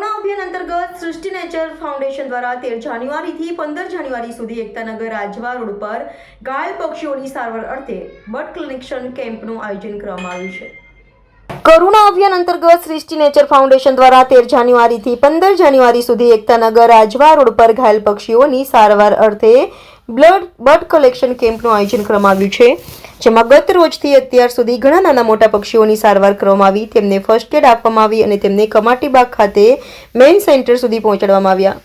કરુણા અભિયાન અંતર્ગત સૃષ્ટિ નેચર ફાઉન્ડેશન દ્વારા તેર જાન્યુઆરીથી પંદર જાન્યુઆરી સુધી એકતાનગર રાજવા રોડ પર ઘાયલ પક્ષીઓની સારવાર અર્થે બર્ડ કલેક્શન કેમ્પનું આયોજન કરવામાં આવ્યું છે. કરુણા અભિયાન અંતર્ગત સૃષ્ટિ નેચર ફાઉન્ડેશન દ્વારા તેર જાન્યુઆરીથી પંદર જાન્યુઆરી સુધી એકતાનગર રાજવા રોડ પર ઘાયલ પક્ષીઓની સારવાર અર્થે બ્લડ બર્ડ કલેક્શન કેમ્પનું આયોજન કરવામાં આવ્યું છે, જેમાં ગત રોજથી અત્યાર સુધી ઘણા નાના મોટા પક્ષીઓની સારવાર કરવામાં આવી, તેમને ફર્સ્ટ એડ આપવામાં આવી અને તેમને કમાટીબાગ ખાતે મેઇન સેન્ટર સુધી પહોંચાડવામાં આવ્યા.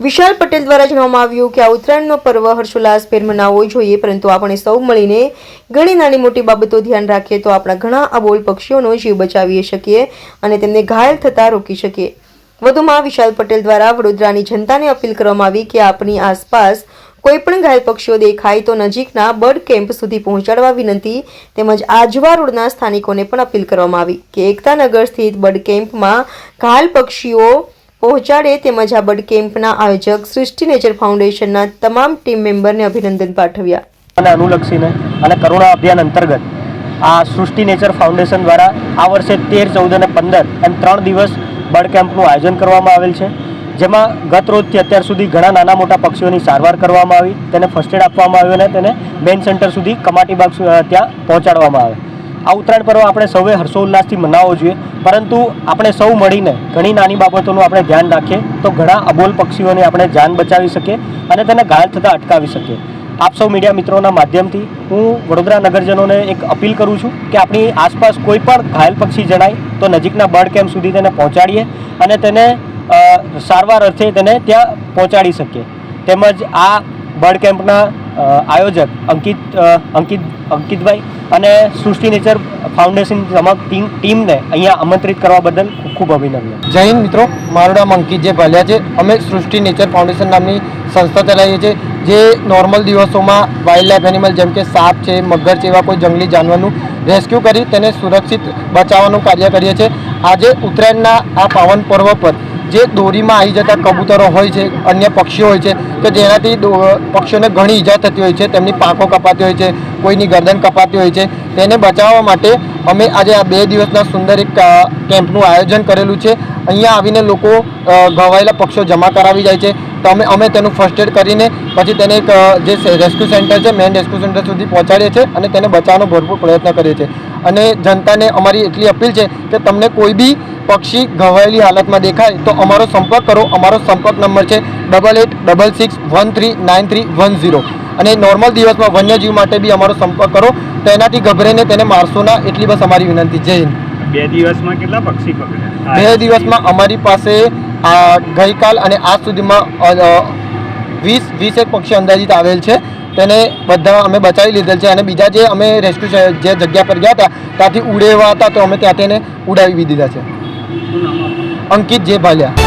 વિશાલ પટેલ દ્વારા જણાવવામાં આવ્યું કે આ ઉત્તરાયણનો પર્વ હર્ષોલ્લાસભેર મનાવવો જોઈએ, પરંતુ આપણે સૌ મળીને ઘણી નાની મોટી બાબતો ધ્યાન રાખીએ તો આપણા ઘણા અબોલ પક્ષીઓનો જીવ બચાવી શકીએ અને તેમને ઘાયલ થતા રોકી શકીએ. વધુમાં વિશાલ પટેલ દ્વારા વડોદરાની જનતાને અપીલ કરવામાં આવી કે આપની આસપાસ કોઈ પણ ઘાયલ પક્ષીઓ દેખાય તો નજીકના બર્ડ કેમ્પ સુધી પહોંચાડવા વિનંતી તેમજ આજવા રોડના સ્થાનિકોને પણ અપીલ કરવામાં આવી કે એકતાનગર સ્થિત બર્ડ કેમ્પમાં ઘાયલ પક્ષીઓ પહોંચાડે તેમજ આ બર્ડ કેમ્પના આયોજક સૃષ્ટિ નેચર ફાઉન્ડેશનના તમામ ટીમ મેમ્બરને અભિનંદન પાઠવ્યા. અને અનુલક્ષીને અને કરુણા અભિયાન અંતર્ગત આ સૃષ્ટિ નેચર ફાઉન્ડેશન દ્વારા આ વર્ષે તેર, ચૌદ અને પંદર એમ ત્રણ દિવસ બર્ડ કેમ્પનું આયોજન કરવામાં આવેલ છે. જેમાં ગત રોજથી અત્યાર સુધી ઘણા નાના મોટા પક્ષીઓની સારવાર કરવામાં આવી, તેને ફર્સ્ટ એડ આપવામાં આવ્યું અને તેને મેઇન સેન્ટર સુધી કમાટીબાગ ત્યાં પહોંચાડવામાં આવે. આ ઉત્તરાયણ પર્વ આપણે સૌએ હર્ષોલ્લાસથી મનાવવો જોઈએ, પરંતુ આપણે સૌ મળીને ઘણી નાની બાબતોનું આપણે ધ્યાન રાખીએ, તો ઘણા અબોલ પક્ષીઓને આપણે જાન બચાવી શકીએ અને તેને ઘાયલ થતાં અટકાવી શકીએ. આપ સૌ મીડિયા મિત્રોના માધ્યમથી હું વડોદરા નગરજનોને એક અપીલ કરું છું કે આપણી આસપાસ કોઈ પણ ઘાયલ પક્ષી જણાય, તો નજીકના બર્ડ કેમ્પ સુધી તેને પહોંચાડીએ અને તેને સારવાર અર્થે તેને ત્યાં પહોંચાડી શકીએ. તેમજ આ બર્ડ કેમ્પના આયોજક અંકિત અંકિત, અંકિતભાઈ અને સૃષ્ટિ નેચર ફાઉન્ડેશન સમગ્ર ટીમ, ટીમને અહીંયા આમંત્રિત કરવા બદલ ખૂબ ખૂબ અભિનંદન. જય હિન્દ મિત્રો, મારું નામ અંકિત જે ભાલિયા છે. અમે સૃષ્ટિ નેચર ફાઉન્ડેશન નામની સંસ્થા ચલાવીએ છીએ, જે નોર્મલ દિવસોમાં વાઇલ્ડ લાઈફ એનિમલ જેમ કે સાપ છે, મગર છે, એવા કોઈ જંગલી જાનવરનું રેસ્ક્યુ કરી તેને સુરક્ષિત બચાવવાનું કાર્ય કરીએ છીએ. આજે ઉત્તરાયણના આ પાવન પર્વ પર જે દોરીમાં આવી જતા કબૂતરો હોય છે, અન્ય પક્ષીઓ હોય છે કે જેનાથી પક્ષીઓને ઘણી ઈજા થતી હોય છે, તેમની પાંખો કપાતી હોય છે, કોઈની ગરદન કપાતી હોય છે, તેને બચાવવા માટે અમે આજે આ બે દિવસના સુંદર એક કેમ્પનું આયોજન કરેલું છે. અહીંયા આવીને લોકો ઘવાયેલા પક્ષીઓ જમા કરાવી જાય છે. તો અમે અમે તેનું ફર્સ્ટ એડ કરીને પછી તેને એક જે રેસ્ક્યુ સેન્ટર છે મેઇન રેસ્ક્યુ સેન્ટર સુધી પહોંચાડીએ છીએ અને તેને બચાવવાનો ભરપૂર પ્રયત્ન કરીએ છીએ. અને જનતાને અમારી એટલી અપીલ છે કે તમને કોઈ બી પક્ષી ઘવાયેલી હાલતમાં દેખાય તો અમારો સંપર્ક કરો. અમારો સંપર્ક નંબર છે double eight double six one three nine three one zero. અને નોર્મલ દિવસમાં વન્યજીવ માટે બી અમારો સંપર્ક કરો. તો એનાથી ગભરાઈને તેને મારશો ના એટલી બસ અમારી વિનંતી. જય હિન્દ. બે દિવસમાં કેટલા પક્ષી પકડ્યા? બે દિવસમાં અમારી પાસે આ ગઈકાલ અને આજ સુધીમાં વીસ વીસ એક પક્ષી અંદાજિત આવેલ છે. તેને બધા અમે બચાવી લીધેલ છે અને બીજા જે અમે રેસ્ક્યુ જે જગ્યા પર ગયા હતા ત્યાંથી ઉડેવા હતા તો અમે ત્યાં તેને ઉડાવી દીધા છે? અંકિત જે ભાલ્યા.